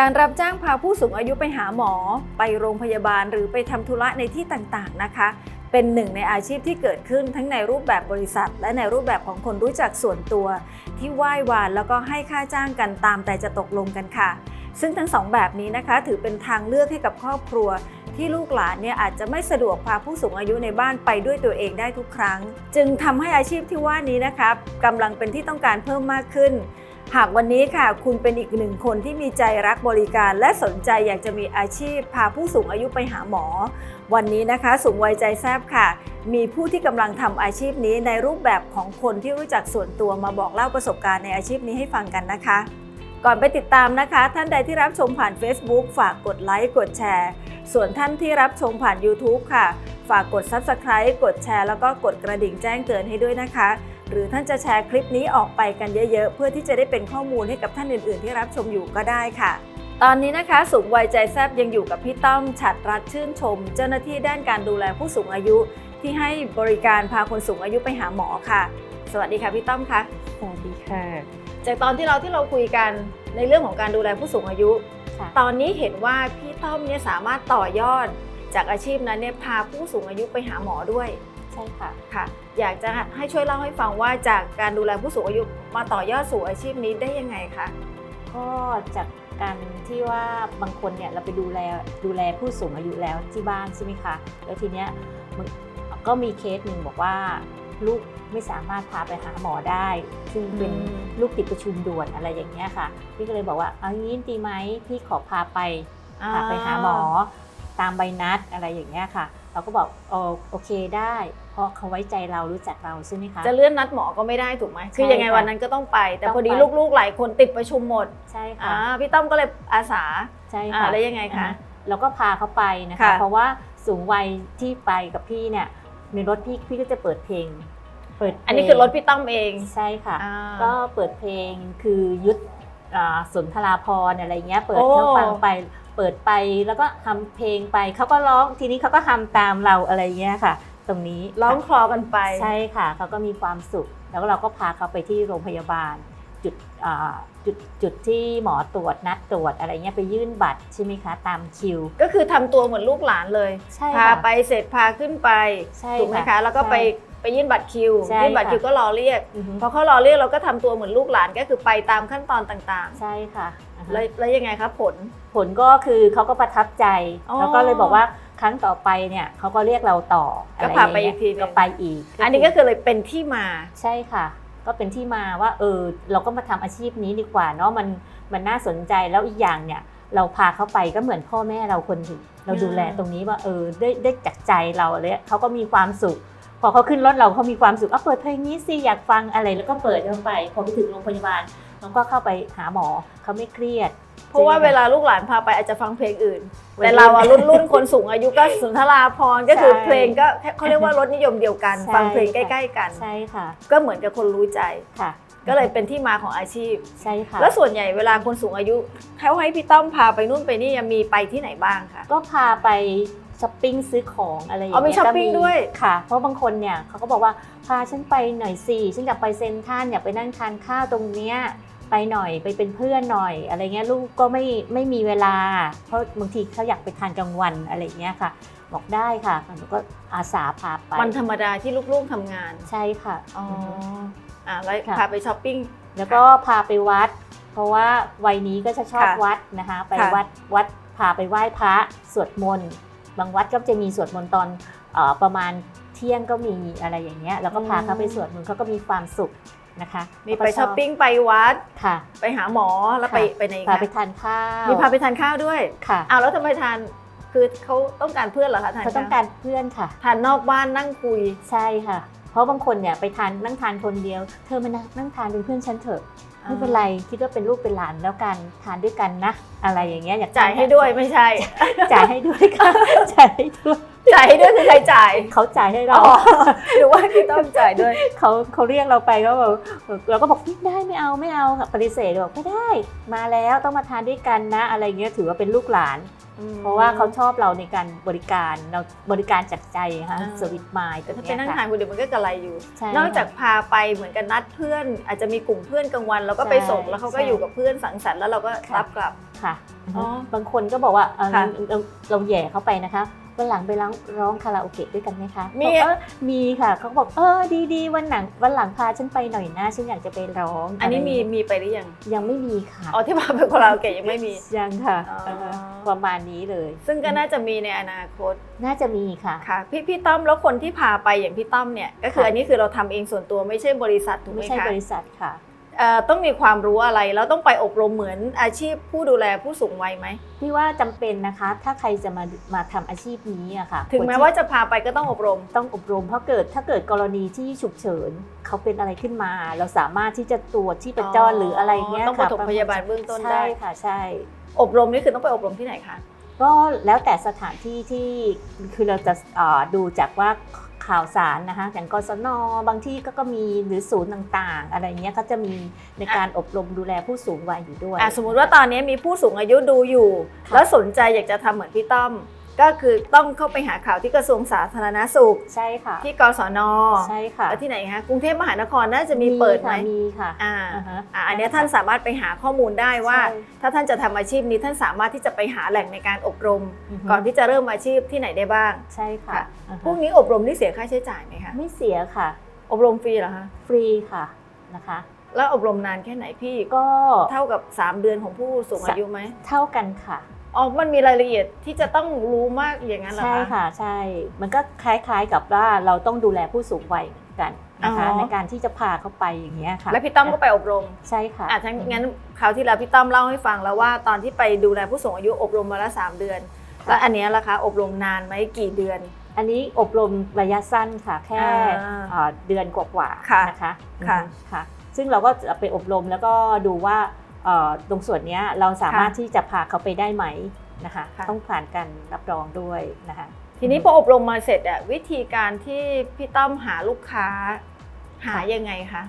การรับจ้างพาผู้สูงอายุไปหาหมอ ไปโรงพยาบาลหรือไปทำธุระในที่ต่างๆนะคะ เป็นหนึ่งในอาชีพที่เกิดขึ้นทั้งในรูปแบบบริษัท และในรูปแบบของคนรู้จักส่วนตัว ที่ไหว้วานแล้วก็ให้ค่าจ้างกันตามแต่จะตกลงกันค่ะ ซึ่งทั้งสองแบบนี้นะคะ ถือเป็นทางเลือกให้กับครอบครัวที่ลูกหลานเนี่ยอาจจะไม่สะดวกพาผู้สูงอายุในบ้านไปด้วยตัวเองได้ทุกครั้ง จึงทำให้อาชีพที่ว่านี้นะคะกำลังเป็นที่ต้องการเพิ่มมากขึ้น หากวันนี้ค่ะ คุณเป็นอีกหนึ่งคนที่มีใจรักบริการ และสนใจอยากจะมีอาชีพ พาผู้สูงอายุไปหาหมอ วันนี้นะคะ สูงวัยใจแซบค่ะ มีผู้ที่กำลังทำอาชีพนี้ในรูปแบบของคนที่รู้จักส่วนตัวมาบอกเล่าประสบการณ์ในอาชีพนี้ให้ฟังกันนะคะ ก่อนไปติดตามนะคะ ท่านใดที่รับชมผ่าน Facebook ฝากกดไลค์กดแชร์ ส่วนท่านที่รับชมผ่าน YouTube ค่ะ ฝากกด Subscribe กดแชร์แล้วก็กดกระดิ่งแจ้งเตือนให้ด้วยนะคะ หรือท่านจะแชร์คลิปนี้ออกไปกันเยอะๆ เพื่อที่จะได้เป็นข้อมูลให้กับท่านอื่นๆ ที่รับชมอยู่ก็ได้ค่ะ ตอนนี้นะคะสูงวัยใจแซบยังอยู่กับพี่ต้อมฉัดรัฐชื่นชม เจ้าหน้าที่ด้านการดูแลผู้สูงอายุที่ให้บริการพาคนสูงอายุไปหาหมอค่ะ สวัสดีค่ะพี่ต้อมคะสวัสดีค่ะ จากตอนที่เราที่เราคุยกันในเรื่องของการดูแลผู้สูงอายุค่ะตอนนี้เห็นว่าพี่ต้อมเนี่ยสามารถต่อยอดจากอาชีพนั้นเนี่ยพาผู้สูงอายุไปหาหมอด้วย ใช่ค่ะค่ะ อยากจะให้ช่วยเล่าให้ฟังว่าจากการดูแลผู้สูงอายุมาต่อยอดสู่อาชีพนี้ได้ยังไงคะก็จากการที่ว่าบางคนเนี่ยเราไปดูแลดูแลผู้สูงอายุแล้วที่บ้านใช่ไหมคะแล้วทีเนี้ยมันก็มีเคสหนึ่งบอกว่าลูกไม่สามารถพาไปหาหมอได้ซึ่งเป็นอืมลูกติดประชุมด่วนอะไรอย่างเงี้ยค่ะ พี่ก็เลยบอกว่าเอางี้ดีไหมพี่ขอพาไปพาไปหาหมอตามใบนัดอะไรอย่างเงี้ยค่ะ เราก็บอกโอโอเคได้ เพราะเขาไว้ใจเรารู้จักเราใช่ไหมคะ จะเลื่อนนัดหมอก็ไม่ได้ถูกไหมคือใช่ยังไงค่ะวันนั้นก็ต้องไป แต่ต้องพอดีไปลูกๆหลายคนติดประชุมหมดใช่อ่าค่ะพี่ต้อมก็เลยอาสาใช่อ่าค่ะแล้วยังไงคะอ่าเราก็พาเขาไปนะคะค่ะเพราะว่าสูงวัยที่ไปกับพี่เนี่ยในรถพี่พี่ก็จะเปิดเพลง เปิดเพลงอันนี้คือรถพี่ต้อมเองใช่ค่ะอ่าก็เปิดเพลงคือยุทธอ่าสุนทราพรณ์อะไรเงี้ยเปิดโอ้ให้ฟังไป เปิดไปแล้วก็ทำเพลงไปเขาก็ร้องทีนี้เขาก็ทำตามเราอะไรเงี้ยค่ะ ตรงนี้ร้องคลอกันไปใช่ค่ะเขาก็มีความสุข แล้วเราก็พาเขาไปที่โรงพยาบาล จุดอ่าจุดจุดที่หมอตรวจนัดตรวจอะไรเงี้ยไปยื่นบัตรใช่ไหมคะ ตามคิว ก็คือทำตัวเหมือนลูกหลานเลยใช่พาค่ะไปเสร็จพาขึ้นไปใช่ถูกไหมค่ะคะแล้วก็ไปใช่ไปยื่นบัตรคิวใช่ยื่นบัตรค่ะคิวก็รอเรียกอือฮึพอเขารอเรียกเราก็ทำตัวเหมือนลูกหลานก็คือไปตามขั้นตอนต่างใช่ค่ะอ่าๆฮะ แล้วแล้วยังไงคะผล ผลก็คือเขาก็ประทับใจ อ๋อ แล้วก็เลยบอกว่าครั้งต่อไปเนี่ยเขาก็เรียกเราต่อก็อะไรพาอย่างไปอีเงี้กยทีหนึ่ง ก็ไปอีกอันนี้ก็คือเลยเป็นที่มา ใช่ค่ะ ก็เป็นที่มาว่าเออเราก็มาทำอาชีพนี้ดีกว่าเนาะมันมันน่าสนใจแล้วอีกอย่างเนี่ย เราพาเขาไปก็เหมือนพ่อแม่เราคนหนึ่งเราดูแลตรงนี้ว่าเออได้ได้จากใจเราเลยเขาก็มีความสุขพ อเขาขึ้นรถเราเขามีความสุขอะเปิดเพลงนี้สิอยากฟังอะไรแล้วก็เปิดเข้าไป พอไปถึงโรงพยาบาลเราก็เข้าไปหาหมอเขาไม่เครียด เพราะว่าใช่ไหมเวคะลาลูกหลานพาไปอาจจะฟังเพลงอื่นวัยรุ่น แต่เราอะรุ่นรุ่นคนสูงอายุก็สุนทราพรณ์ก็คือใช่เพลงก็เขาเรียกว่ารสนิยมเดียวกันใช่ฟังเพลงใกค่ะล้ ๆ กันใช่ค่ะ ก็เหมือนกับคนรู้ใจค่ะก็เลยเป็นที่มาของอาชีพใช่ค่ะแล้วส่วนใหญ่เวลาคนสูงอายุเขาให้พี่ต้อมพาไปนู่นไปนี่มีไปที่ไหนบ้างคะก็พาไป ช้อปปิ้งซื้อของอะไรอย่างอ๋อมีเงี้ยช้อปก็ปิ้งด้วย ค่ะ เพราะบางคนเนี่ยเขาก็บอกว่าพาฉันไปหน่อยสิฉันอยากไปเซ็นทรัลอยากไปนั่งทานข้าวตรงเนี้ยไปหน่อยไปเป็นเพื่อนหน่อยอะไรเงี้ยลูกก็ไม่ไม่มีเวลา เพราะบางทีเขาอยากไปทานกลางวันอะไรเงี้ยค่ะ บอกได้ค่ะหนูก็อาสาพาไปวันธรรมดาที่ลูกๆทำงาน ใช่ค่ะอ๋ออฮึอ่าแล้วค่ะ พาไปช้อปปิ้ง แล้วก็พาไปวัด เพราะว่าวัยนี้ก็จะชอบค่ะวัดนะคะ ไปค่ะ วัดวัดพาไปไหว้พระสวดมนต์ บางวัดก็จะมีสวดมนต์ตอนเออประมาณเที่ยงก็มีอะไรอย่างเงี้ยแล้วก็พาเขาไปสวดมนต์เขาก็มีความสุขนะคะมีเขาไปก็ช้อปปิ้งไปวัดค่ะ ไปหาหมอแล้วไปค่ะไปไหนอีกพาคะไปทานข้าวมีพาไปทานข้าวด้วยค่ะอ้าวแล้วทำไมทานคือเขาต้องการเพื่อนเหรอคะทานเขาต้องข้วการเพื่อนค่ะทานนอกบ้านนั่งคุยใช่ค่ะ เพราะบางคนเนี่ยไปทานนั่งทานคนเดียว เธอมานั่งนั่งทานเป็นเพื่อนฉันเถอะ ไม่เป็นไรคิดว่าเป็นลูกเป็นหลานแล้วกันทานด้วยกันนะ อะไรอย่างเงี้ยอยากจ่ายให้ด้วยไม่ใช่ จ่ายให้ด้วยค่ะจ่ายให้ด้วย จ่ายให้ด้วยคือใครจ่ายเขาจ่ายให้อ๋เราอหรือว่าพี่ต้อมจ่ายด้วย เขาเขาเรียกเราไปก็แบบเราก็บอกไม่ได้ไม่เอาไม่เอาค่ะปฏิเสธบอกไม่ได้ มาแล้วต้องมาทานด้วยกันนะ อะไรเงี้ยถือว่าเป็นลูกหลาน เพราะว่าเขาชอบเราในการบริการเราบริการจากใจค่ะอ่า สวิตมายแต่ถ้าไปนั่งทานคนเดียวมันก็กระไรอยู่ใช่นอกจากพาไปเหมือนกันนัดเพื่อน อาจจะมีกลุ่มเพื่อนกลางวันแล้วก็ไปส่งแล้วเขาก็อยู่กับเพื่อนสังสรรค์แล้วเราก็รับกลับ ค่ะอ๋อบางคนก็บอกว่าเออค่ะ เราเราแหย่เข้าไปนะคะ วันหลังไปร้องร้องคาราโอเกะด้วยกันไหมคะมีบอกเออมีค่ะเขาก็บอกเออดีดีวันหลังวันหลังพาฉันไปหน่อยนะฉันอยากจะไปร้องอันนี้มีะไรมีไปหรือยังยังไม่มีค่ะอ๋อที่พาไปคาราโอเกะยังไม่มียังค่ะอ๋อเออประมาณนี้เลย ซึ่งก็น่าจะมีในอนาคตน่าจะมีค่ะค่ะพี่พี่ต้อมแล้วคนที่พาไปอย่างพี่ต้อมเนี่ยก็คือค่ะอันนี้คือเราทำเองส่วนตัวไม่ใช่บริษัทถูกไหมไม่ใช่คะบริษัทค่ะเอ่อ ต้องมีความรู้อะไร แล้วต้องไปอบรมเหมือนอาชีพผู้ดูแลผู้สูงวัยไหมพี่ว่าจำเป็นนะคะ ถ้าใครจะมามาทำอาชีพนี้อะค่ะถึงแม้ควรที่ว่าจะพาไปก็ต้องอบรม ต้องอบรม เพราะเกิดถ้าเกิดกรณีที่ฉุกเฉินเขาเป็นอะไรขึ้นมา เราสามารถที่จะตรวจที่ประจรหรืออะไรเงี้ยต้องปค่ะฐมพยาบาลเบื้องต้นได้ใช่ค่ะใช่ อบรมนี่คือต้องไปอบรมที่ไหนคะก็แล้วแต่สถานที่ที่คือเราจะเอ่อดูจากว่า ข่าวสารนะคะอย่างกศนบางที่ก็ก็มีหรือศูนย์ต่างๆ อะไรเงี้ยก็จะมีในการอบรมดูแลผู้สูงวัยอยู่ด้วย อะสมมุติว่าตอนนี้มีผู้สูงอายุดูอยู่ แล้วสนใจอยากจะทำเหมือนพี่ต้อม ก็คือต้องเข้าไปหาข่าวที่กระทรวงสาธารณสุข ใช่ค่ะที่กศนใช่ค่ะแล้วที่ไหนคะกรุงเทพมหานครน่าจะมีเปิดไหมค่ะมีค่ะอ่าอ่าฮะอะอันเนี้ยท่านสามารถไปหาข้อมูลได้ว่าใช่ถ้าท่านจะทำอาชีพนี้ท่านสามารถที่จะไปหาแหล่งในการอบรมอือฮึก่อนที่จะเริ่มอาชีพที่ไหนได้บ้าง ใช่ค่ะค่ะอ่าฮะพวกนี้อบรมนี่เสียค่าใช้จ่ายไหมคะไม่เสียค่ะ อบรมฟรีเหรอคะฟรีค่ะนะคะแล้วอบรมนานแค่ไหนพี่ก็เท่ากับ 3 เดือนของผู้สูงอายุไหมเท่ากันค่ะ อ๋อ มันมีรายละเอียดที่จะต้องรู้มากอย่างนั้นเหรอใช่คะค่ะ ใช่ มันก็คล้ายๆกับว่าเราต้องดูแลผู้สูงวัยเหมือนกันนะคะอ๋อ ในการที่จะพาเขาไปอย่างเงี้ยค่ะแล้วพี่ต้อมก็ไปอบรมใช่ค่ะอะทั้งงั้นคราวที่แล้วพี่ต้อมเล่าให้ฟังแล้วว่าตอนที่ไปดูแลผู้สูงอายุอบรมมาละสามเดือนแล้วอันเนี้ยล่ะคะอบรมนานไหมกี่เดือน อันนี้อบรมระยะสั้นค่ะแค่อ่าเอ่อเดือนกว่าค่ะๆนะคะค่ะอืมค่ะ ซึ่งเราก็จะไปอบรมแล้วก็ดูว่าเอ่อ ตรงส่วนเนี้ยเราสามารถที่จะพาเขาไปได้ไหมนะคะค่ะต้องผ่านการรับรองด้วยนะคะทีนี้พออบรมมาเสร็จอะวิธีการที่พี่ต้อมหาลูกค้าหายังไงคะ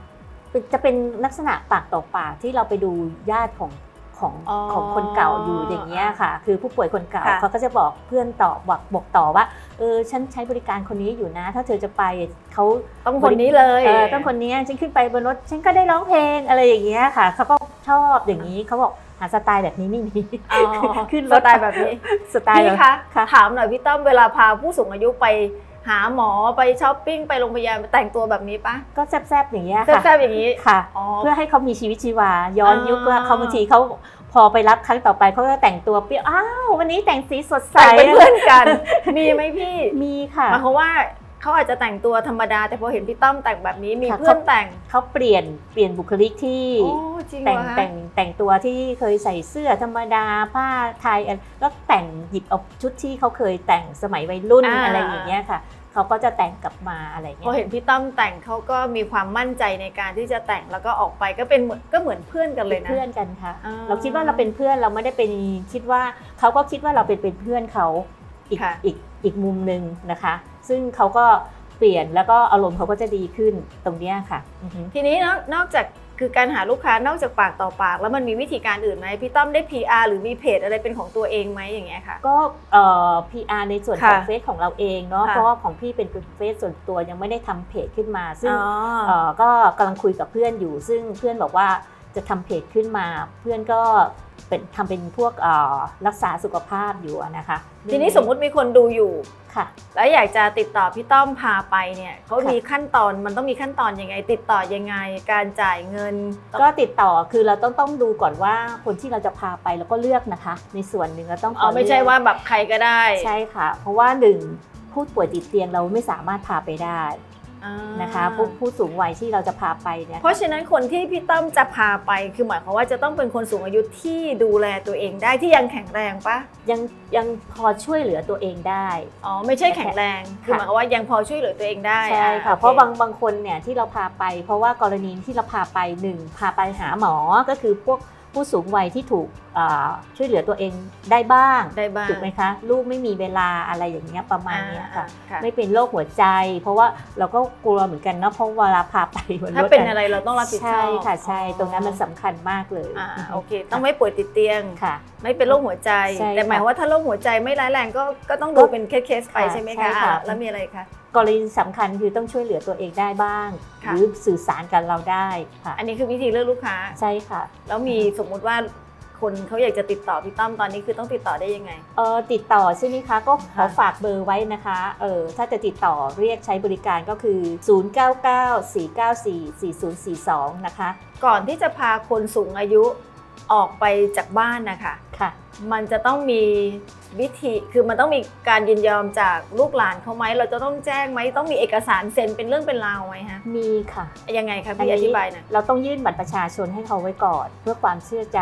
เป็นจะเป็นลักษณะปากต่อปากที่เราไปดูญาติของของอ๋อของคนเก่าอยู่อย่างเงี้ยค่ะ คือผู้ป่วยคนเก่าค่ะเขาก็จะบอกเพื่อนต่อบอกบอกต่อว่าเออฉันใช้บริการคนนี้อยู่นะ ถ้าเธอจะไปเขาต้องคนนี้เลยเออต้องคนนี้ฉันขึ้นไปบนรถฉันก็ได้ร้องเพลงอะไรอย่างเงี้ยค่ะเขาก็ ชอบอย่างนี้เขาบอกหาสไตล์แบบนี้ไม่มีอ๋อขึ้นรสถไตล์แบบนี้สไตล์พี่แบบคะค่ะถามหน่อยพี่ต้อมเวลาพาผู้สูงอายุไปหาหมอไปช้อปปิ้งไปโรงพยาบาลแต่งตัวแบบนี้ปะก็แซ่บๆอย่างเงี้ยค่ะแซ่บๆอย่างนี้ค่ะอ๋อเพื่อให้เขามีชีวิตชีวา ย้อนอ่ายุยุคว่าเขาบางทีเขาพอไปรับครั้งต่อไปเขาก็แต่งตัวเปรี้ยวอ้าววันนี้แต่งสีสดใสแต่งเป็นเพื่อนกัน มีไหมพี่มีค่ะหมายความว่า เขาอาจจะแต่งตัวธรรมดา แต่พอเห็นพี่ต้อมแต่งแบบนี้มีค่ะเพื่อนแต่งเขาเปลี่ยนเปลี่ยนบุคลิกที่โอ้จริงเหรแต่งอคะแต่งแต่งตัวที่เคยใส่เสื้อธรรมดาผ้าไทยอะไรก็แต่งหยิบเอาชุดที่เขาเคยแต่งสมัยวัยรุ่นอะไรอย่างเงี้ยค่ะเขาก็จะแต่งกลับมาอะไรพอเงี้ยเห็นพี่ต้อมแต่งเขาก็มีความมั่นใจในการที่จะแต่งแล้วก็ออกไปก็เป็นเหมือนก็เหมือนเพื่อนกันเลยนะเพื่อนกันค่ะอ่าเราคิดว่าเราเป็นเพื่อนเราไม่ได้เป็นคิดว่าเขาก็คิดว่าเราเป็นเป็นเพื่อนเขาอีกค่ะอีกอีกมุมหนึ่งนะคะ ซึ่งเขาก็เปลี่ยนแล้วก็อารมณ์เขาก็จะดีขึ้นตรงเนี้ยค่ะอือฮึ ทีนี้นอกนอกจากคือการหาลูกค้านอกจากปากต่อปาก แล้วมันมีวิธีการอื่นไหมพี่ต้อมได้ PR หรือมีเพจอะไรเป็นของตัวเองไหมอย่างเงี้ยค่ะ ก็เอ่อ PR ในส่วนของค่ะเฟซของเราเองเนาะค่ะ เพราะว่าของพี่เป็นเฟซส่วนตัวยังไม่ได้ทำเพจขึ้นมา ซึ่งอ๋อเอ่อก็กำลังคุยกับเพื่อนอยู่ ซึ่งเพื่อนบอกว่าจะทำเพจขึ้นมา เพื่อนก็ เป็นทำเป็นพวกเอ่อรักษาสุขภาพอยู่อะนะคะ ทีนี้สมมุติมีคนดูอยู่ค่ะ แล้วอยากจะติดต่อพี่ต้อมพาไปเนี่ยเขาค่ะมีขั้นตอนมันต้องมีขั้นตอนยังไง ติดต่อยังไงการจ่ายเงิน ก็ติดต่อคือเราต้องต้องดูก่อนว่าคนที่เราจะพาไปเราก็เลือกนะคะ ในส่วนหนึ่งเราต้องขอ๋อไม่ใช่เลือกว่าแบบใครก็ได้ ใช่ค่ะ เพราะว่าหนึ่งผู้ป่วยติดเตียงเราไม่สามารถพาไปได้อ่า นะคะผู้ผู้สูงวัยที่เราจะพาไปเนี่ยเพราะฉะนั้นคนที่พี่ต้อมจะพาไปคือหมายความว่าจะต้องเป็นคนสูงอายุที่ดูแลตัวเองได้ที่ยังแข็งแรงปะยังยังพอช่วยเหลือตัวเองได้อ๋อไม่ใช่แข็งแรงคือค่ะหมายความว่ายังพอช่วยเหลือตัวเองได้ใช่อ่ค่ะโอเพราะบางบางคนเนี่ยที่เราพาไป เพราะว่ากรณีที่เราพาไปหนึ่งพาไปหาหมอก็คือพวกผู้สูงวัยที่ถูกอ่า ช่วยเหลือตัวเองได้บ้างได้บ้างถูกไหมคะ ลูกไม่มีเวลาอะไรอย่างเงี้ยประมาณเนี้ยค่ะอ่าค่ะ ไม่เป็นโรคหัวใจ เพราะว่าเราก็กลัวเหมือนกันเนาะเพราะเวลาพาไปบนรถถ้าเป็นอะไรเราต้องรับผิดชอบใช่ค่ะใช่อ๋อตรงนั้นมันสำคัญมากเลยอ่าโอเค ต้องไม่ป่วยติดเตียงค่ะ ไม่เป็นโรคหัวใจใช่แต่หมายค่ะว่าถ้าโรคหัวใจไม่ร้ายแรงก็ก็ต้องดูเป็นเคสๆไปค่ะใช่ไหมใช่คะค่ะอะแล้วมีอะไรคะกรณีสำคัญคือต้องช่วยเหลือตัวเองได้บ้างค่ะหรือสื่อสารกับเราได้ค่ะ อันนี้คือวิธีเลือกลูกค้าใช่ค่ะ แล้วมีสมมุติว่า คนเขาอยากจะติดต่อพี่ต้อมตอนนี้คือต้องติดต่อได้ยังไง เออติดต่อใช่ไหมคะ ก็ขอค่ะฝากเบอร์ไว้นะคะเออถ้าจะติดต่อเรียกใช้บริการก็คือ 0994944042 นะคะ ก่อนที่จะพาคนสูงอายุออกไปจากบ้านนะคะค่ะ มันจะต้องมีวิธีคือมันต้องมีการยินยอมจากลูกหลานเขาไหมเราจะต้องแจ้งไหมต้องมีเอกสารเซ็นเป็นเรื่องเป็นราวไหมฮะมีค่ะยังไงคะพี่อธิบายหน่อยเราต้องยื่นบัตรประชาชนให้เขาไว้ก่อน เพื่อความเชื่อใจ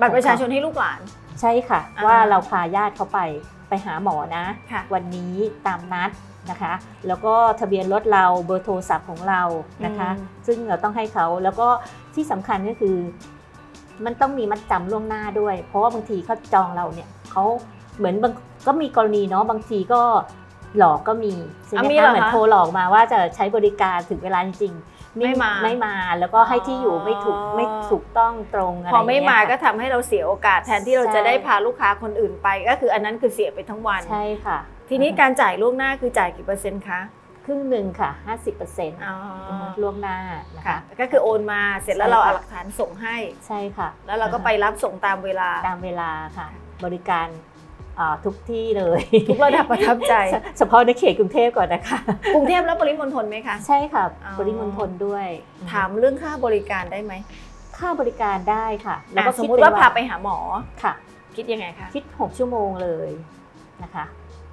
บัตรประชาชนให้ลูกหลาน ใช่ค่ะ อ่าว่าเราพาญาติเขาไปไปหาหมอนะ ค่ะ วันนี้ตามนัดนะคะ แล้วก็ทะเบียนรถเราเบอร์โทรศัพท์ของเรานะคะอืมซึ่งเราต้องให้เขาแล้วก็ที่สำคัญก็คือ มันต้องมีมัดจำล่วงหน้าด้วย เพราะว่าบางทีเขาจองเราเนี่ยเขาเหมือนบางก็มีกรณีเนาะบางทีก็หลอกก็มีใช่ไหมอะมีคะเหรอคะเหมือนโทรหลอกมาว่าจะใช้บริการถึงเวลาจริงๆ ไม่มาไม่มาแล้วก็ให้ที่อยู่ไม่ถูกอ๋อไม่ถูกต้องตรงอะไรพอไม่มาย่งเงี้ยก็ค่ะทำให้เราเสียโอกาสแทนที่เราใช่จะได้พาลูกค้าคนอื่นไป ก็คืออันนั้นคือเสียไปทั้งวันใช่ค่ะ ทีนี้การจ่ายล่วงหน้าคือจ่ายกี่เปอร์เซ็นต์คะครึ่งหนึ่งค่ะ 50%อ๋อล่วงหน้านะค่ะคะก็คือโอนมาเสร็จแล้วใช่เราค่ะเอาหลักฐานส่งให้ใช่ค่ะ แล้วเราก็ไปรับส่งตามเวลาตามเวลาค่ะ บริการอ่า ทุกที่เลย ทุกระดับประทับใจเฉเฉพาะในเขตกรุงเทพก่อนนะคะ กรุงเทพและปริมณฑลไหมคะ ใช่ค่ะอ๋อปริมณฑลด้วย ถามเรื่องค่าบริการได้ไหม ค่าบริการได้ค่ะ แล้วก็สมคิดมติว่าเป็นพาไปหาหมอค่ะ คิดยังไงคะ คิด 6 ชั่วโมงเลยนะคะ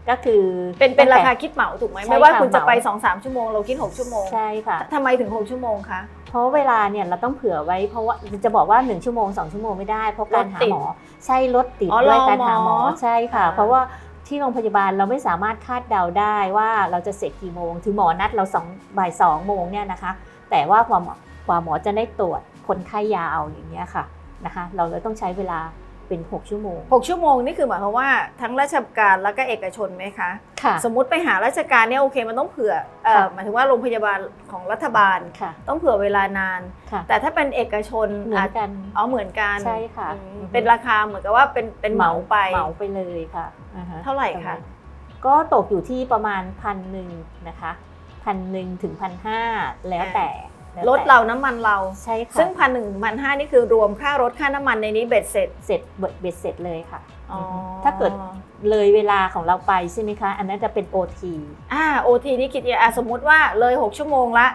ก็คือ เป็นเป็นตั้รางแต่คาคิดเหมาถูกไหมใช่ไม่ว่าค่ะคุณจะไปเหมา 2อสชั่วโมงเราคิด 6 ชั่วโมงใช่ค่ะ ทำไมถึง 6 ชั่วโมงคะ เพราะเวลาเนี่ยเราต้องเผื่อไว้เพราะว่าจะบอกว่า 1 ชั่วโมง 2 ชั่วโมงไม่ได้เพราะการหารถติดหมอใช่รถติดอ๋อด้วยรอการหาหมอหมอใช่ค่ะ อ่า เพราะว่าที่โรงพยาบาลเราไม่สามารถคาดเดาได้ว่าเราจะเสร็จกี่โมง ถึงหมอนัดเราสองบ่ายสองโมงเนี่ยนะคะ แต่ว่าพอหมอกว่าหมอจะได้ตรวจคนไข้ยาวอย่างเงี้ยค่ะนะคะ เราเลยต้องใช้เวลา เป็น 6 ชั่วโมง 6 ชั่วโมงนี่คือหมายความว่าทั้งราชการแล้วก็เอกชนไหมคะค่ะสมมุติไปหาราชการเนี่ยโอเคมันต้องเผื่อเอ่อค่ะหมายถึงว่าโรงพยาบาลของรัฐบาล ค่ะ ต้องเผื่อเวลานาน ค่ะ แต่ถ้าเป็นเอกชนเหมือนกัน อ๋อเหมือนกันใช่ค่ะอืมอือฮึเป็นราคาเหมือนกับว่าเป็นเป็นเหมาไป เหมาไปเลยค่ะอ่ฮะเท่าไหร่คะ ก็ตกอยู่ที่ประมาณพันหนึ่งนะคะพันหนึ่งถึงพันห้าแล้วแต่ แล้วแต่รถเราน้ำมันเรา ใช่ค่ะซึ่งพันหนึ่งพันห้านี่คือรวมค่ารถค่าน้ำมันในนี้เบ็ดเสร็จเสร็จเบ็ดเสร็จเลยค่ะอ๋อถ้าเกิดเลยเวลาของเราไปใช่ไหมคะ อันนั้นจะเป็น OT อ่าโอทีนี่คิดยังไงอะสมมุติว่าเลย 6 ชั่วโมงละ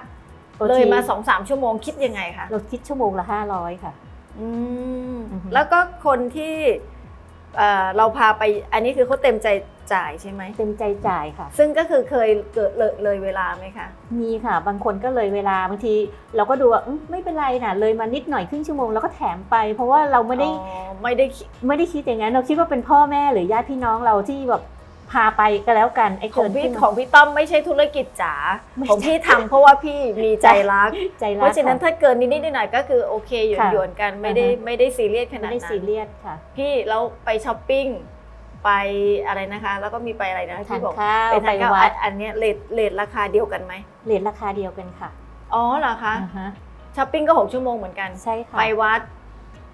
OT เลยมา2อสชั่วโมงคิดยังไงคะเราคิดชั่วโมงละ 500 ค่ะ อืม อือฮึ แล้วก็คนที่ เอ่อเราพาไปอันนี้คือเขาเต็มใจจ่ายใช่ไหม เต็มใจจ่ายค่ะ ซึ่งก็คือเคยเกิดเลยเลยเวลาไหมคะ มีค่ะ บางคนก็เลยเวลาบางที เราก็ดูว่าอืมไม่เป็นไรนะเลยมานิดหน่อยครึ่งชั่วโมงแล้วก็แถมไป เพราะว่าเราไม่ได้อ๋อไม่ได้คิด ไม่ได้คิดอย่างนั้นเราคิดว่าเป็นพ่อแม่หรือญาติพี่น้องเราที่แบบ พาไปก็แล้วกันไอ้ขอเกิงนพี่ขึ้นมาของพี่ต้อมไม่ใช่ธุรกิจจ๋าไม่ของพี่ทำเพราะว่าพี่มีใจรัก ใจเพรักราะฉะนั้นค่ถ้าเกินนิดๆหน่อยๆก็คือโอเคหยวนค่ะหยวนๆกันไม่ได้อ่าฮะ ไม่ได้ซีเรียสขไม่นาดได้นั้ซีนเรียสค่ะ พี่แล้วไปช้อปปิ้งไปอะไรนะคะ แล้วก็มีไปอะไรนะทานที่บอกข้าวไปไปทานข้าววัอัดนอันเนี้ยเลทเลทราคาเดียวกันไหมเลทราคาเดียวกันค่ะอ๋อเหรอคะอ่าฮะช้อปปิ้งก็6ชั่วโมงเหมือนกัน ใช่ค่ะ ไปวัด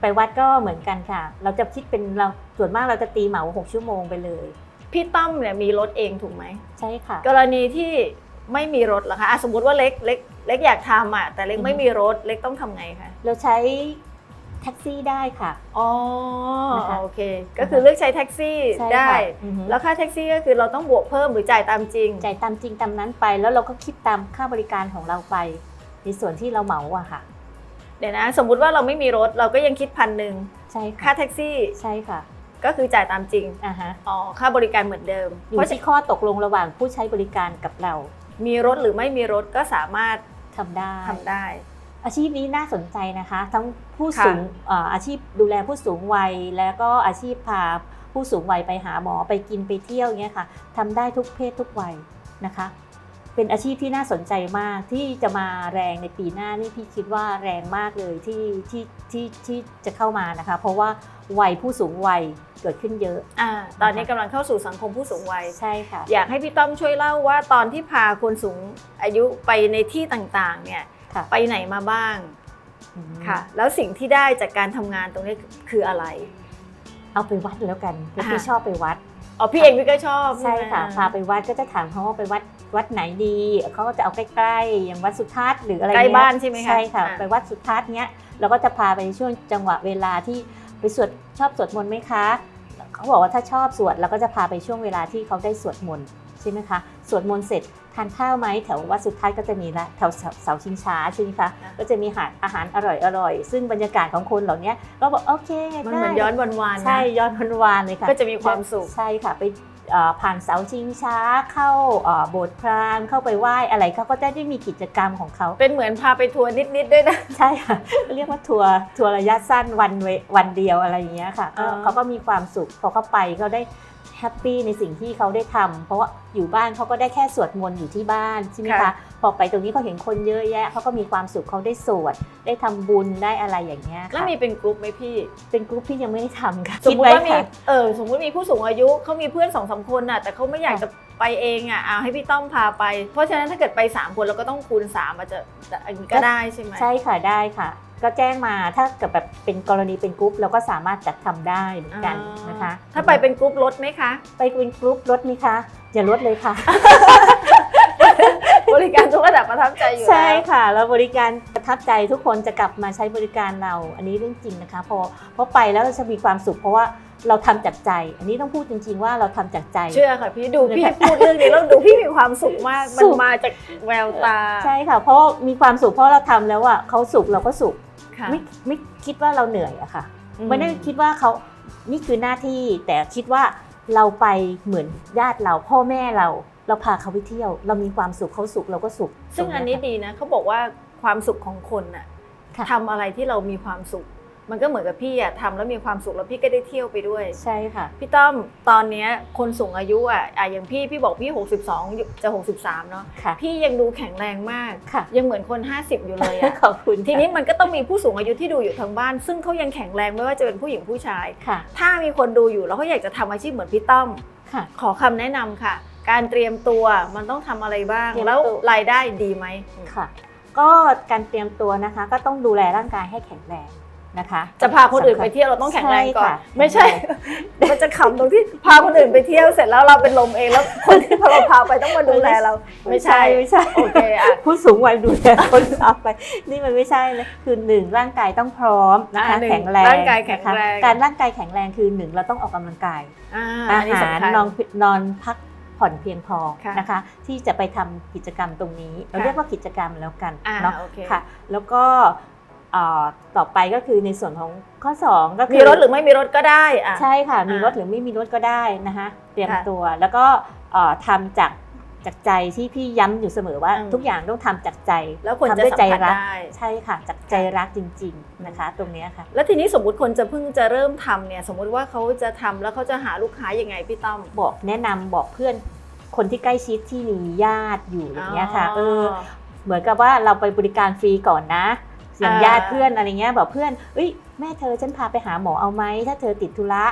ไปวัดก็เหมือนกันค่ะ เราจะคิดเป็นเราส่วนมากเราจะตีเหมา 6 ชั่วโมงไปเลย พี่ต้อมเนี่ยมีรถเองถูกไหม ใช่ค่ะ กรณีที่ไม่มีรถเหรอคะอะสมมติว่าเล็กเล็กเล็กอยากทำอะแต่เล็กอือฮึไม่มีรถเล็กต้องทำไงคะเราใช้แท็กซี่ได้ค่ะ อ๋อนะคะโอเค ก็คือเลือกใช้แท็กซี่ใช่ได้ค่ะอือฮึ แล้วค่าแท็กซี่ก็คือเราต้องบวกเพิ่มหรือจ่ายตามจริง จ่ายตามจริงตามนั้นไป แล้วเราก็คิดตามค่าบริการของเราไป ในส่วนที่เราเหมาอะค่ะ เดี๋ยวนะ สมมุติว่าเราไม่มีรถเราก็ยังคิดพันหนึ่งใช่ค่าค่ะแท็กซี่ ใช่ค่ะ ก็คือจ่ายตามจริงอ่าฮะอ๋อค่าบริการเหมือนเดิม อเพยู่ราะที่ข้อตกลงระหว่างผู้ใช้บริการกับเรามีรถหรือไม่มีรถก็สามารถทำได้ ทำได้ อาชีพนี้น่าสนใจนะคะ ทั้งผู้ค่ะ สูงเอ่ออาชีพดูแลผู้สูงวัย แล้วก็อาชีพพาผู้สูงวัยไปหาหมอไปกินไปเที่ยวอย่างเงี้ยค่ะทำได้ทุกเพศทุกวัยนะคะ เป็นอาชีพที่น่าสนใจมากที่จะมาแรงในปีหน้านี่พี่คิดว่าแรงมากเลยที่ที่ที่ที่จะเข้ามานะคะ เพราะว่า วัยผู้สูงวัยเกิดขึ้นเยอะ อ่าตอนนี้กำลังเข้าสู่สังคมผู้สูงวัย ใช่ค่ะ อยากให้พี่ต้อมช่วยเล่าว่าตอนที่พาคนสูงอายุไปในที่ต่างๆ เนี่ยค่ะ ไปไหนมาบ้างอืมค่ะ แล้วสิ่งที่ได้จากการทำงานตรงนี้คืออะไรเอาไปวัดแล้วกันพี่อ่าพี่ชอบไปวัด อ๋อพี่เองพี่ก็ชอบใช่ไหมค่ะ พาไปวัดก็จะถามเขาว่าไปวัดวัดไหนดี เขาก็จะเอาใกล้ๆ อย่างวัดสุทัศน์หรืออะไรใกล้เงี้ยบ้านใช่ไหมคะใช่ค่ะ อ่าไปวัดสุทัศน์เนี้ยเราก็จะพาไปในช่วงจังหวะเวลาที่ ไปสวดชอบสวดมนต์ไหมคะเขาบอกว่าถ้าชอบสวดเราก็จะพาไปช่วงเวลาที่เขาได้สวดมนต์ใช่ไหมคะสวดมนต์เสร็จทานข้าวไหมแถววัดสุทัศน์ก็จะมีละแถวเสาเสาชิงช้าใช่ไหมคะก็จะมีอาหารอาหารอร่อยๆซึ่งบรรยากาศของคนเหล่านี้ก็บอกโอเคมันเหมือนได้ย้อนวันวานๆนะใช่ย้อนวันวานเลยค่ะก็จะมีความสุขใช่ค่ะไปเอ่อ ผ่านเสาชิงช้าเข้าเอ่อโบสถ์พราหมณ์เข้าไปไหว้อะไรเขาก็จะได้มีกิจกรรมของเขา เป็นเหมือนพาไปทัวร์นิดๆด้วยนะ ใช่ค่ะ เรียกว่าทัวร์ทัวร์ระยะสั้นวันเววันเดียวอะไรอย่างเงี้ยค่ะก็อ๋อเขาก็มีความสุขพอเขาไปเขาได้ แฮปปี้ในสิ่งที่เขาได้ทำเพราะว่าอยู่บ้านเขาก็ได้แค่สวดมนต์อยู่ที่บ้านใช่ไหมคะพอไปตรงนี้เขาเห็นคนเยอะแยะเขาก็มีความสุขเขาได้สวด ได้ทำบุญได้อะไรอย่างเงี้ยแล้วค่ะมีเป็นกลุ่มไหมพี่ เป็นกรุ๊ปที่ยังไม่ได้ทำค่ะสมมติว่ามีคิดไค่ะเออสมมติมีผู้สูงอายุเขามีเพื่อนสองสามคนน่ะแต่เขาไม่อยากจะไปเองอะเอาให้พี่ต้อมพาไป เพราะฉะนั้นถ้าเกิดไปสามคนเราก็ต้องคูณสามอาจจะอันนี้ก็ได้ใช่ไหมใช่ค่ะได้ค่ะ ก็แจ้งมาถ้าเกิดแบบเป็นกรณีเป็นกรุ๊ปเราก็สามารถจัดทำได้เหมือนกันนะคะถ้าไปเป็นกรุ๊ปลดไหมคะ ไปเป็นกรุ๊ปลดไหมคะอย่าลดเลยค่ะ บริการทุกระดับประทับใจอยู่ใช่แล้วค่ะแล้วบริการประทับใจทุกคนจะกลับมาใช้บริการเรา อันนี้เรื่องจริงนะคะเพอเพราะไปแล้วเราจะมีความสุขเพราะว่าเราทำจากใจ อันนี้ต้องพูดจริง ๆ ว่าเราทำจากใจ เชื่อค่ะพี่ดูนะคะพี่พูดเรื่องนี้แล้วดูพี่มีความสุขมาก มัสุนขมาจากแววตา ใช่ค่ะ เพราะมีความสุขเพราะเราทำแล้วอะเขาสุขเราก็สุขค่ะ ไม่ไม่คิดว่าเราเหนื่อยอะค่ะอืไม่ได้คิดว่าเขานี่คือหน้าที่ แต่คิดว่าเราไปเหมือนญาติเราพ่อแม่เรา เราพาเขาไปเที่ยว เรามีความสุขเขาสุขเราก็สุข ซึ่งอันนี้ตรเยค่ะดีนะเขาบอกว่าความสุขของคนน่ะค่ะทำอะไรที่เรามีความสุข มันก็เหมือนกับพี่อะทำแล้วมีความสุขแล้วพี่ก็ได้เที่ยวไปด้วย ใช่ค่ะ พี่ต้อมตอนเนี้ยคนสูงอายุอะอะอย่างพี่พี่บอกพี่ 62อยู่จะ 63 เนาะค่ะ พี่ยังดูแข็งแรงมาก ค่ะ ยังเหมือนคน 50 อยู่เลยอะ ขอบคุณทีนี้มันก็ต้องมีผู้สูงอายุที่ดูอยู่ทางบ้าน ซึ่งเขายังแข็งแรงไม่ว่าจะเป็นผู้หญิงผู้ชาย ค่ะ ถ้ามีคนดูอยู่แล้วเขาอยากจะทำอาชีพเหมือนพี่ต้อม ค่ะ ขอคำแนะนำค่ะ การเตรียมตัวมันต้องทำอะไรบ้าง เตรียมตัว แล้วรายได้ดีไหม ค่ะ ก็การเตรียมตัวนะคะ ก็ต้องดูแลร่างกายให้แข็งแรง นะคะจะพาคนอื่นไปเที่ยวเราต้องแข็งแรงก่อนใช่ค่ะไม่ใช่ มันจะขำตรงที่พาคนอื่นไปเที่ยวเสร็จแล้วเราเป็นลมเองแล้วคนที่เราพาไปต้องมาดูแลเรา ไม่ใช่ไม่ใช่โอเคอะผู้สูงวัยดูแลคนต่อไป นี่มันไม่ใช่เลยคือหนึ่งร่างกายต้องพร้อมนะคะอ่าหนึ่งแข็งแรงร่างกายแข็งแรงนะคะการร่างกายแข็งแรงคือหนึ่งเราต้องออกกำลังกายอ่าอาอันนี้หารสำคัญนอนนอนพักผ่อนเพียงพอค่ะนะคะ ที่จะไปทำกิจกรรมตรงนี้ เราค่ะเรียกว่ากิจกรรมแล้วกันอ่าเนาะโอเคค่ะ แล้วก็เอ่อ ต่อไปก็คือในส่วนของข้อ 2 ก็คือมีรถหรือไม่มีรถก็ได้อะใช่ค่ะ มีอ่ารถหรือไม่มีรถก็ได้นะคะเตรียมค่ะตัวแล้วก็เอ่อทำจากจากใจที่พี่ย้ำอยู่เสมอว่าอืมทุกอย่างต้องทำจากใจ แล้วคนจะทำด้วยสัมใจผัสรักได้ใช่ค่ะจากใจรักจริง ๆนะคะ ตรงเนี้ยค่ะ แล้วทีนี้สมมติคนจะเพิ่งจะเริ่มทำเนี่ย สมมติว่าเขาจะทำแล้วเขาจะหาลูกค้ายังไงพี่ต้อมบอกแนะนำบอกเพื่อนคนที่ใกล้ชิดที่มีญาติอยู่อย่างเงี้ยค่ะเออเหมือนกับว่าเราไปบริการฟรีก่อนนะ อย่างอ่าญาติเพื่อนอะไรเงี้ยบอกเพื่อนเอ้ยแม่เธอฉันพาไปหาหมอเอาไหมถ้าเธอติดธุระ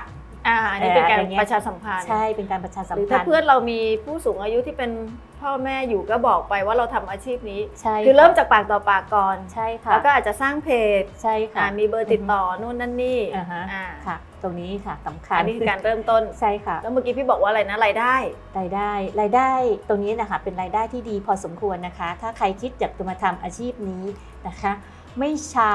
อ่าอันนี้เป็นการอะไรเงี้ยประชาสัมพันธ์ใช่เป็นการประชาสัมหรือพัถ้านธ์เพื่อนเรามีผู้สูงอายุที่เป็นพ่อแม่อยู่ก็บอกไปว่าเราทำอาชีพนี้ใช่คือเริ่มจากปากต่อปากก่อนใช่ค่ะแล้วก็อาจจะสร้างเพจใช่ค่ะอ่ามีเบอร์ติดต่อนู่นนั่นนี่อ่าฮะอ่าค่ะ ตรงนี้ค่ะสำคัญอันนี้คือการเริ่มต้นใช่ค่ะ แล้วเมื่อกี้พี่บอกว่าอะไรนะรายได้รายได้รายได้ตรงนี้นะคะเป็นรายได้ที่ดีพอสมควรนะคะ ถ้าใครคิดอยากจะมาทำอาชีพนี้นะคะ ไม่ช้า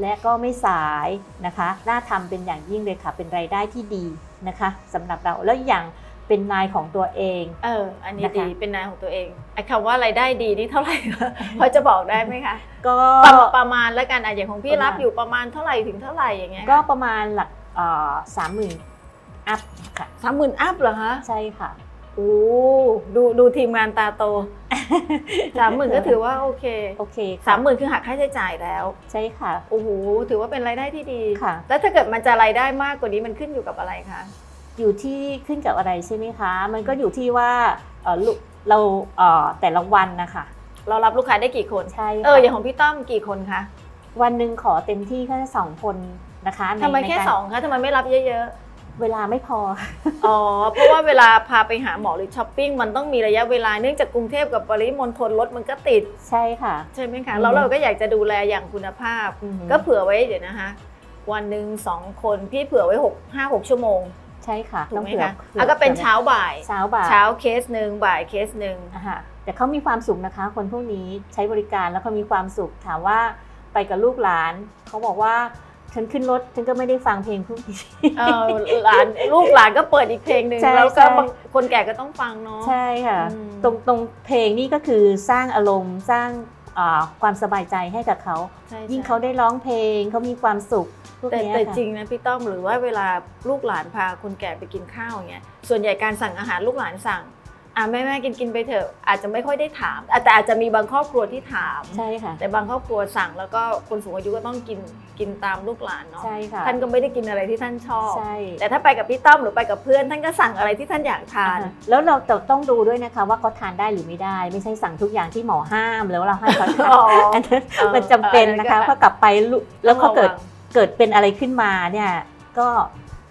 และก็ไม่สายนะคะ น่าทำเป็นอย่างยิ่งเลยค่ะ เป็นรายได้ที่ดีนะคะสำหรับเราแล้วอย่างเป็นนายของตัวเอง เออ อันนี้นะคะ ดีเป็นนายของตัวเองไอ้คำว่ารายได้ดีนี่เท่าไหร่ พอจะบอกได้ไหมคะก็ ประประมาณแล้วกันอะอย่างของพี่ประมาณ รับอยู่ประมาณเท่าไหร่ถึงเท่าไหร่อย่างเงี้ยก็ประมาณหลักสามหมื่นอัพค่ะ สามหมื่นอัพเหรอคะใช่ค่ะ โอ้ดูดูทีมงานตาโตสามหมื่นก็ถือว่าโอเคโอเคค่ะสามหมื่นคือหักค่าใช้จ่ายแล้ว ใช่ค่ะ โอ้โหถือว่าเป็นรายได้ที่ดีค่ะ แล้วถ้าเกิดมันจะรายได้มากกว่านี้มันขึ้นอยู่กับอะไรคะอยู่ที่ขึ้นกับอะไรใช่ไหมคะ มันก็อยู่ที่ว่าเอ่อลูกเราเอ่อแต่ละวันนะคะเรารับลูกค้าได้กี่คนใช่เออค่ะอย่างของพี่ต้อมกี่คนคะวันหนึ่งขอเต็มที่แค่สองคนนะคะในทำไมในแค่การสองคะทำไมไม่รับเยอะ เวลาไม่พอๆอ๋อ เพราะว่าเวลาพาไปหาหมอหรือช้อปปิ้งมันต้องมีระยะเวลาเนื่องจากกรุงเทพกับปริมณฑลรถมันก็ติด ใช่ค่ะ ใช่ไหมคะอืมแล้วเราก็อยากจะดูแลอย่างคุณภาพอือหือก็เผื่อไว้เดี๋ยวนะคะ วันหนึ่งสองคนพี่เผื่อไว้หกห้าหกชั่วโมงใช่ค่ะถูกไหมผื่อคะผื่แล้วก็เป็นเช้าบ่ายเช้าบ่ายเช้าเคสหนึ่งบ่ายเคสหนึ่งอะค่ะแต่เขามีความสุขนะคะ คนพวกนี้ใช้บริการแล้วเขามีความสุขถามว่าไปกับลูกหลานเขาบอกว่า ฉันขึ้นรถฉันก็ไม่ได้ฟังเพลงพวกนี้ เออหลานลูกหลานก็เปิดอีกเพลงหนึ่งใช่แล้วก็ใช่ บางคนแก่ก็ต้องฟังเนาะ ใช่ค่ะ อืม ตรงตรงเพลงนี่ก็คือสร้างอารมณ์สร้างอ่าความสบายใจให้กับเขา ใช่ยิ่งใช่เขาได้ร้องเพลงเขามีความสุขพวกแต่เนี้ยแต่ค่ะจริงนะพี่ต้อมหรือว่าเวลาลูกหลานพาคนแก่ไปกินข้าวอย่างเงี้ยส่วนใหญ่การสั่งอาหารลูกหลานสั่ง อะแม่แม่กินกินไปเถอะอาจจะไม่ค่อยได้ถามอะแต่อาจจะมีบางครอบครัวที่ถามใช่ค่ะ แต่บางครอบครัวสั่งแล้วก็คนสูงอายุก็ต้องกินกินตามลูกหลานเนาะใช่ค่ะท่านก็ไม่ได้กินอะไรที่ท่านชอบใช่แต่ถ้าไปกับพี่ต้อมหรือไปกับเพื่อน ท่านก็สั่งอะไรที่ท่านอยากทานอ่าแล้วเราจะต้องดูด้วยนะคะว่าเขาทานได้หรือไม่ได้ ไม่ใช่สั่งทุกอย่างที่หมอห้ามแล้วเราให้เขาทานอ๋ออันนั้นเออมันจำเป็นนะคะอันนั้นก็เพราะกลับไปลุแล้วเขาเกิดต้องระวังเกิดเป็นอะไรขึ้นมาเนี่ยก็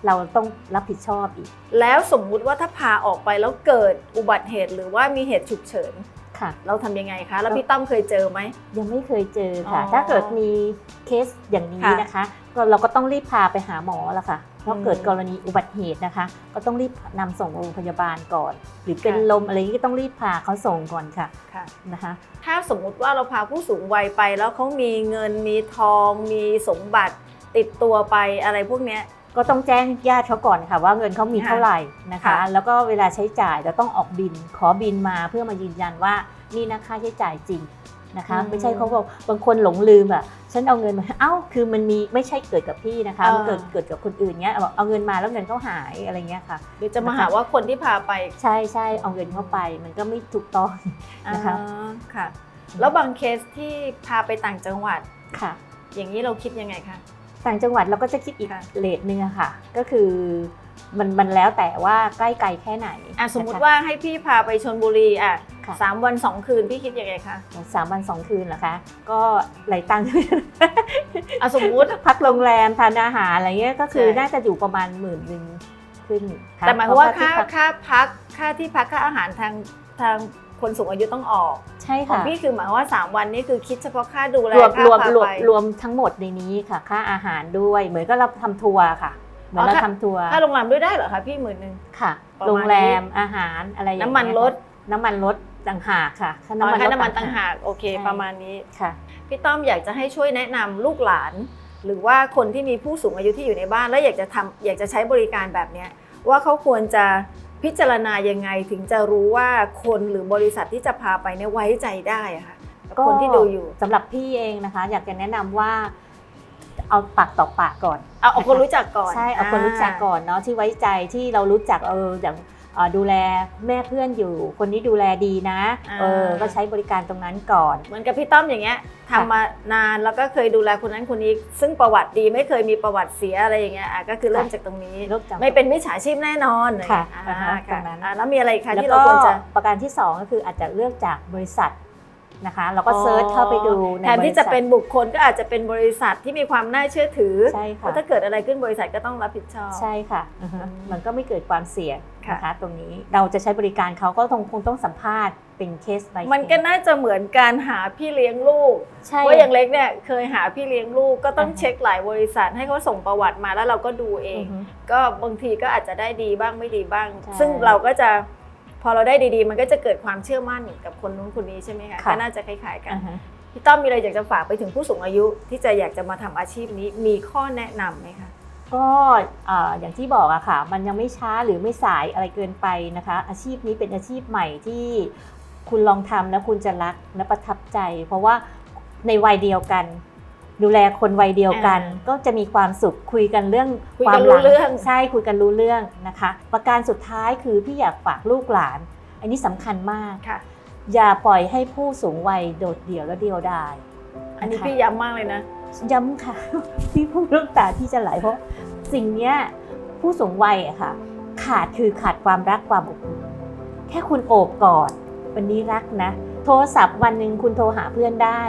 เราต้องรับผิดชอบอีก แล้วสมมุติว่าถ้าพาออกไปแล้วเกิดอุบัติเหตุหรือว่ามีเหตุฉุกเฉินค่ะ เราทำยังไงคะ แล้วพี่ต้อมเคยเจอไหม ยังไม่เคยเจอค่ะอ๋อถ้าเกิดมีเคสอย่างนี้ค่ะนะคะ ก็เราก็ต้องรีบพาไปหาหมอแล้วค่ะเพราะอืมเกิดกรณีอุบัติเหตุนะคะ ก็ต้องรีบนำส่งโรงพยาบาลก่อน หรือเป็นค่ะลมอะไรอย่างนี้ก็ต้องรีบพาเขาส่งก่อนค่ะค่ะนะคะ ถ้าสมมุติว่าเราพาผู้สูงวัยไปแล้วเขามีเงินมีทอง มีสมบัติติดตัวไปอะไรพวกเนี้ย ก็ต้องแจ้งญาติเขาก่อนค่ะ ว่าเงินเขามีค่ะเท่าไหร่นะคะค่ะแล้วก็เวลาใช้จ่ายเราต้องออกบิน ขอบินมาเพื่อมายืนยันว่านี่นะค่าใช้จ่ายจริงนะคะไม่ใช่เขาบอกบางคนหลงลืมอะฉันเอาเงินมาเอ้าคือมันมีไม่ใช่เกิดกับพี่นะคะมันเกิดเกิดกับคนอื่นเนี้ยบอกเอาเงินมาแล้วเงินเขาหายอะไรเงี้ยค่ะเดี๋ยวจะมาหาว่าคนที่พาไปใช่ใช่เอาเงินเข้าไปมันก็ไม่ถูกต้องนะคะอ่าค่ะ แล้วบางเคสที่พาไปต่างจังหวัดค่ะ อย่างนี้เราคิดยังไงคะ ต่างจังหวัดเราก็จะคิดอีกค่ะเลทหนึงอะค่ะ ก็คือมันมันแล้วแต่ว่าใกล้ไกลแค่ไหนอะสมมุตินะคะว่าให้พี่พาไปชนบุรีอะค่ะสามวันสองคืนพี่คิดยังไงคะสามวันสองคืนเหรอคะ ก็ไหลายตังค์อะสมมุติพักโรงแรมทานอาหารอะไรเงี้ยก็คือใช่น่าจะอยู่ประมาณหมื่นหนึ่งขึ้นค่ะแต่หมายความว่าเพระค่าที่พักค่าพักค่าที่พักค่าอาหารทางทางคนสูงอายุต้องออก ใช่ของค่ะพี่คือหมายความว่า 3 วันนี้คือคิดเฉพาะค่าดูแลรวมค่ารวมพารวมไป รวมทั้งหมดในนี้ค่ะ ค่าอาหารด้วย เหมือนก็เราทำทัวร์ค่ะ เหมือนเราอ๋อค่ะทำทัวร์ค่าโรงแรมด้วยได้เหรอคะพี่หมื่นหนึ่ง ค่ะประมาณนี้ โรงแรมอาหารอะไรอย่างเงี้ยน้ำมันรถน้ำมันรถต่างหากค่ะค่าอ๋อน้ำมันค่ารถน้ำมันต่างหากโอเคใช่ประมาณนี้ ค่ะ พี่ต้อมอยากจะให้ช่วยแนะนำลูกหลาน หรือว่าคนที่มีผู้สูงอายุที่อยู่ในบ้าน แล้วอยากจะทำอยากจะใช้บริการแบบเนี้ยว่าเขาควรจะ พิจารณายังไงถึงจะรู้ว่าคนหรือบริษัทที่จะพาไปเนี่ยไว้ใจได้อะค่ะคนที่ดูอยู่สำหรับพี่เองนะคะ อยากจะแนะนำว่าเอาปากต่อปากก่อนเอาเอาคนรู้จักก่อน ใช่ เอาคนรู้จักก่อนเนาะที่ไว้ใจที่เรารู้จักเอออย่างเอ่อ ดูแลแม่เพื่อนอยู่ คนนี้ดูแลดีนะเออก็ใช้บริการตรงนั้นก่อน เหมือนกับพี่ต้อมอย่างเงี้ยทำมานานแล้วก็เคยดูแลคนนั้นคนนี้ ซึ่งประวัติดีไม่เคยมีประวัติเสียอะไรอย่างเงี้ยอะก็คือเริ่มจากตรงนี้เริ่มจากไม่เป็นมิจฉาชีพแน่นอนค่ะอ่าอ่าฮะค่ะตรงนั้นอ่าแล้วมีอะไรอีกคะแล้วที่ก็เราควรจะประการที่สองก็คืออาจจะเลือกจากบริษัทนะคะเราก็เซิร์ชเข้าไปดูในแทนที่จะเป็นบริษับุคคลก็อาจจะเป็นบริษัทที่มีความน่าเชื่อถือทใช่เพค่ะราะถ้าเกิดอะไรขึ้นบริษัทก็ต้องรับผิดชอบ ใช่ค่ะอือฮึอืมมันก็ไม่เกิดความเสี่ยงค่ะ นะคะตรงนี้เราจะใช้บริการเขาก็ต้องคงต้องสัมภาษณ์เป็นเคส by มันก็น่าจะเหมือนการหาพี่เลี้ยงลูกใช่ว่าอย่างเล็กเนี่ยเคยหาพี่เลี้ยงลูกก็ต้องอ่าฮะเช็คหลายบริษัทให้เขาส่งประวัติมาแล้วเราก็ดูเออืงอฮึก็บางทีก็อาจจะได้ดีบ้างไม่ดีบ้างใช่ซึ่งเราก็จะพอเราได้ดีๆ มันก็จะเกิดความเชื่อมั่นกับคนนู้นคนนี้ใช่ไหมคะค่ะก็น่าจะคล้ายๆกันอ่าฮะพี่ต้อมมีอะไรอยากจะฝากไปถึงผู้สูงอายุที่จะอยากจะมาทำอาชีพนี้มีข้อแนะนำไหมคะ ก็เอ่ออย่างที่บอกอะค่ะ มันยังไม่ช้าหรือไม่สายอะไรเกินไปนะคะ อาชีพนี้เป็นอาชีพใหม่ที่คุณลองทำแล้วคุณจะรักและประทับใจ เพราะว่าในวัยเดียวกัน ดูแลคนวัยเดียวกันอ่าก็จะมีความสุขคุยกันเรื่องคุยควากัมนหรู้ลังเรื่องใช่คุยกันรู้เรื่องนะคะ ประการสุดท้ายคือพี่อยากฝากลูกหลาน อันนี้สำคัญมากค่ะอย่าปล่อยให้ผู้สูงวัยโดดเดี่ยวและเดียวดายอันนี้ะคะพี่ย้ำมากเลยนะ ย้ำค่ะพี่พูดเรื่องตาที่จะไหลเพราะสิ่งเนี้ยผู้สูงวัยอะค่ะ ขาดคือขาดความรักความอบอุ่นแค่คุณโอบกอดวันนี้รักนะ โทรศัพท์วันหนึ่งคุณโทรหาเพื่อนได้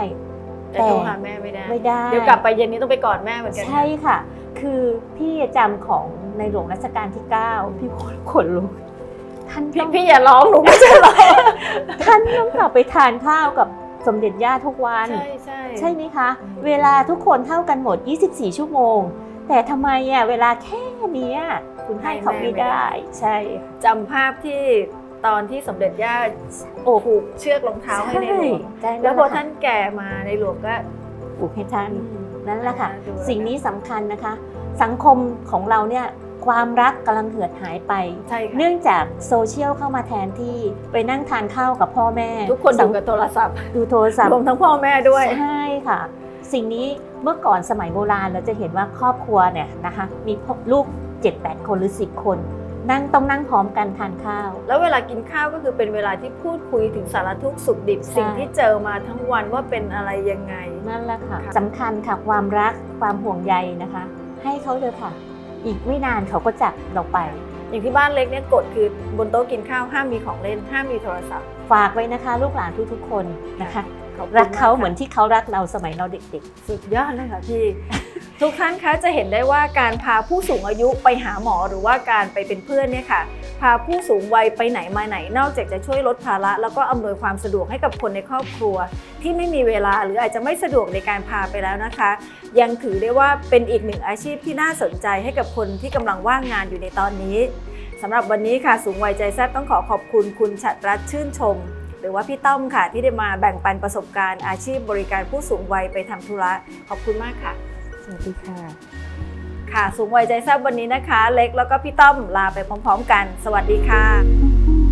แต่โทรหาแม่ไม่ได้ไม่ได้ เดี๋ยวกลับไปเย็นนี้ต้องไปกอดแม่เหมือนกันใช่ค่ะ คือพี่จำของในหลวงรัชกาลที่ 9 พี่ขนลุกท่านพี่ต้องพี่อย่าร้องหนูไม่ใช่ร้องท่านต้องกลับไปทานข้าวกับ สมเด็จย่าทุกวัน ใช่ใช่ใช่ไหมคะอืมเวลาทุกคนเท่ากันหมด 24 ชั่วโมง แต่ทำไมอะเวลาแค่เนี้ยคุณให้เขาไม่ได้ ใช่จำภาพที่ตอนที่สมเด็จย่าโอ้ผูกเชือกรองเท้าให้ในหลวงใช่แล้วพอท่านแก่มาในหลวงก็ปลูกให้ท่านนั่นแหละค่ะดูสิ่งนี้สำคัญนะคะ สังคมของเราเนี่ย ความรักกำลังเหือดหายไป ใช่ค่ะเนื่องจากโซเชียลเข้ามาแทนที่ไปนั่งทานข้าวกับพ่อแม่ทุกคนดูกับโทรศัพท์ดูโทรศัพท์รวมทั้งพ่อแม่ด้วยใช่ค่ะ สิ่งนี้เมื่อก่อนสมัยโบราณเราจะเห็นว่าครอบครัวเนี่ยนะคะมีลูก 7-8 คนหรือ 10 คนนั่งต้องนั่งพร้อมกันทานข้าว แล้วเวลากินข้าวก็คือเป็นเวลาที่พูดคุยถึงสารทุกข์สุขดิบใช่สิ่งที่เจอมาทั้งวันว่าเป็นอะไรยังไง นั่นแหละค่ะค่ะสำคัญค่ะความรักความห่วงใยนะคะ ให้เขาเลยค่ะ อีกไม่นานเขาก็จากเราไป อย่างที่บ้านเล็กเนี่ยกฎคือบนโต๊ะกินข้าวห้ามมีของเล่นห้ามมีโทรศัพท์ ฝากไว้นะคะ ลูกหลานทุกๆคนนะคะ ขอบคุณรักเขาค่ะเหมือนที่เขารักเราสมัยเราเด็ก สุดยอดเลยค่ะพี่ ทุกท่านคะจะเห็นได้ว่าการพาผู้สูงอายุไปหาหมอหรือว่าการไปเป็นเพื่อนเนี่ยค่ะพาผู้สูงวัยไปไหนมาไหน นอกจากจะช่วยลดภาระ แล้วก็อำนวยความสะดวกให้กับคนในครอบครัว ที่ไม่มีเวลาหรืออาจจะไม่สะดวกในการพาไปแล้วนะคะ ยังถือได้ว่าเป็นอีกหนึ่งอาชีพที่น่าสนใจให้กับคนที่กำลังว่างงานอยู่ในตอนนี้สำหรับวันนี้ค่ะสูงวัยใจแซ่บต้องขอขอบคุณคุณฉัตรรัตน์ชื่นชม หรือว่าพี่ต้อมค่ะ ที่ได้มาแบ่งปันประสบการณ์อาชีพบริการผู้สูงวัยไปทำธุระขอบคุณมากค่ะ สวัสดีค่ะ ค่ะ สูงวัยใจแซ่บวันนี้นะคะ เล็กแล้วก็พี่ต้อมลาไปพร้อม ๆ กัน สวัสดีค่ะ